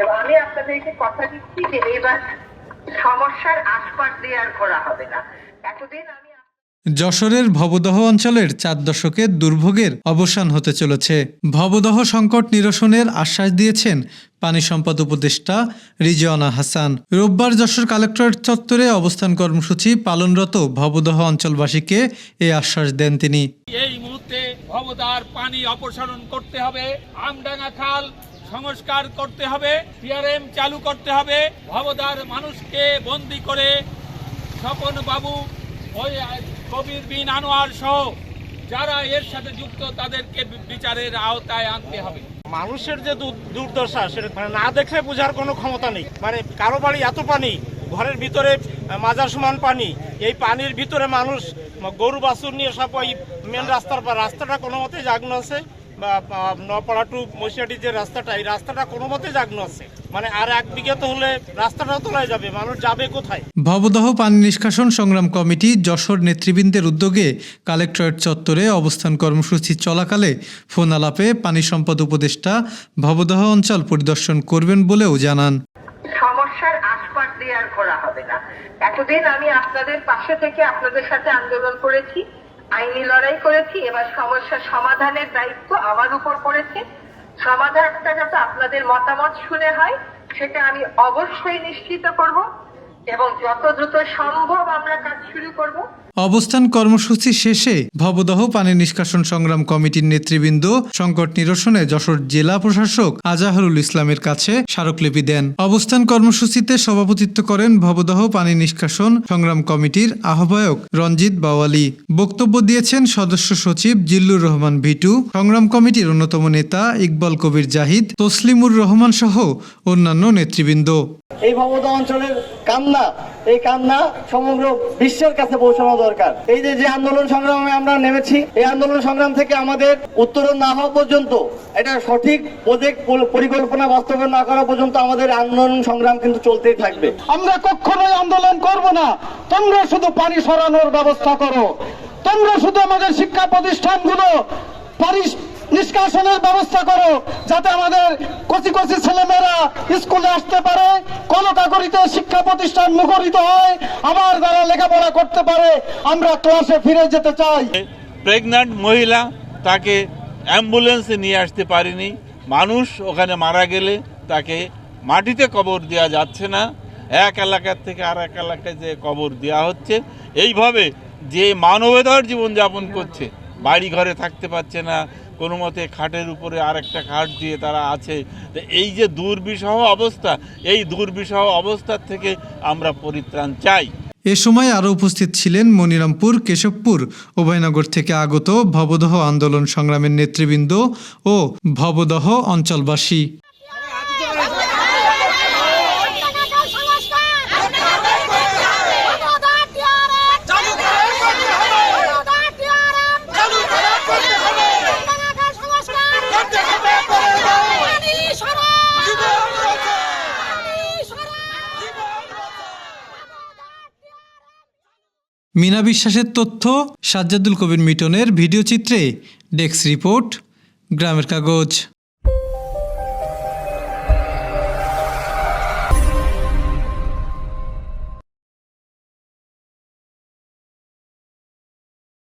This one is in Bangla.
এবং আমি আপনাদেরকে কথা দিচ্ছি যে এবার সমস্যার আশপাশ দিয়ে আর ঘোরা হবে না। এতদিন আমি যশোরের ভবদহ অঞ্চলের চার দশকের দুর্ভোগের অবসান হতে চলেছে। ভবদহ সংকট নিরসনের আশ্বাস দিয়েছেন পানি সম্পদ উপদেষ্টা রিজওয়ানা হাসান। রোববার যশোর কালেক্টরেট চত্বরে অবস্থান কর্মসূচি পালনরত ভবদহ অঞ্চলবাসীকে এ আশ্বাস দেন তিনি। এই মুহূর্তে ভবদার পানি অপসারণ করতে হবে। আমডাঙ্গা খাল সংস্কার করতে হবে, পিআরএম চালু করতে হবে, ভবদার মানুষকে বন্দি করে স্বপন বাবু কবির বিন আনোয়ার সহ যারা এর সাথে যুক্ত তাদেরকে বিচারের আওতায় আনতে হবে। মানুষের যে দুর্দশা, সেটা মানে না দেখলে বোঝার কোনো ক্ষমতা নেই। মানে কারও বাড়ি এত পানি, ঘরের ভিতরে মাজার সমান পানি, এই পানির ভিতরে মানুষ গরু বাছুর নিয়ে সব ওই মেন রাস্তার পর রাস্তাটা কোনো মতে জাগ্ন আছে। নপাড়া টু মশিয়াটি যে রাস্তাটা এই রাস্তাটা কোনো মতে জাগ্ন আছে। মানে আর এক বিঘে তো হলে রাস্তাটাও তোলায় যাবে মানুষ যাবে কোথায়? ভবদহ পানি নিষ্কাশন সংগ্রাম কমিটি যশোর নেতৃবৃন্দের উদ্যোগে কালেক্টরেট চত্বরে অবস্থান কর্মসূচি চলাকালে ফোন আলাপে পানি সম্পদ উপদেষ্টা ভবদহ অঞ্চল পরিদর্শন করবেন বলেও জানান। সমস্যার আশপাশ দিয়ে আর ঘোরা হবে না। এতদিন আমি আপনাদের পাশে থেকে আপনাদের সাথে আন্দোলন করেছি। আইনি লড়াই করেছি, এবার সমস্যা সমাধানের দায়িত্ব আমার উপর পড়েছে। সমাধানটা যাতে আপনাদের মতামত শুনে হয়, সেটা আমি অবশ্যই নিশ্চিত করব। এবং যত দ্রুত সম্ভব আমরা কাজ শুরু করব। অবস্থান কর্মসূচি শেষে ভবদহ পানি নিষ্কাশন সংগ্রাম কমিটির নেতৃবৃন্দ সংকট নিরসনে যশোর জেলা প্রশাসক আজাহরুল ইসলামের কাছে স্মারকলিপি দেন। অবস্থান কর্মসূচিতে সভাপতিত্ব করেন ভবদহ পানি নিষ্কাশন সংগ্রাম কমিটির আহ্বায়ক রঞ্জিত বাওয়ালি। বক্তব্য দিয়েছেন সদস্য সচিব জিল্লুর রহমান ভিটু সংগ্রাম কমিটির অন্যতম নেতা ইকবাল কবির জাহিদ তসলিমুর রহমান সহ অন্যান্য নেতৃবৃন্দ। এই ভবদা অঞ্চলের কান্না এই কান্না সমগ্র বিশ্বের কাছে পৌঁছানো দরকার। এই যে যে আন্দোলন সংগ্রামে আমরা নেমেছি, এই আন্দোলন সংগ্রাম থেকে আমাদের উত্তরণ না হওয়া পর্যন্ত, এটা সঠিক প্রজেক্ট পরিকল্পনা বাস্তবায়ন না করা পর্যন্ত আমাদের আন্দোলন সংগ্রাম কিন্তু চলতেই থাকবে। আমরা কখনোই আন্দোলন করব না। তোমরা শুধু পানি সরানোর ব্যবস্থা করো। তোমরা শুধু আমাদের শিক্ষা প্রতিষ্ঠানগুলো পানি নিষ্কাশনের ব্যবস্থা করো, যাতে আমাদের কচি কচি ছেলেমেয়েরা স্কুলে আসতে পারে কলকাকরিতে শিক্ষা প্রতিষ্ঠান মুখরিত হয় আমার দ্বারা লেখাপড়া করতে পারে, আমরা ক্লাসে ফিরে যেতে চাই। প্রেগন্যান্ট মহিলা তাকে অ্যাম্বুলেন্সে নিয়ে আসতে পারেনি, মানুষ ওখানে মারা গেলে তাকে মাটিতে কবর দেওয়া যাচ্ছে না, এক এলাকার থেকে আর এক এলাকায় যে কবর দেওয়া হচ্ছে, এইভাবে যে মানবেতর জীবনযাপন করছে, বাড়ি ঘরে থাকতে পারছে না কোনো মতে খাটের উপরে আরেকটা খাট দিয়ে তারা আছে। এই যে দুর্বিষহ অবস্থা, এই দুর্বিষহ অবস্থার থেকে আমরা পরিত্রাণ চাই। এ সময় আরও উপস্থিত ছিলেন মনিরামপুর, কেশবপুর, উভয়নগর থেকে আগত ভবদহ আন্দোলন সংগ্রামের নেতৃবৃন্দ ও ভবদহ অঞ্চলবাসী। মিনা বিশ্বাসের তথ্য সাজ্জাদুল কবির মিটনের ভিডিও চিত্রে ডেস্ক রিপোর্ট গ্রামের কাগজ।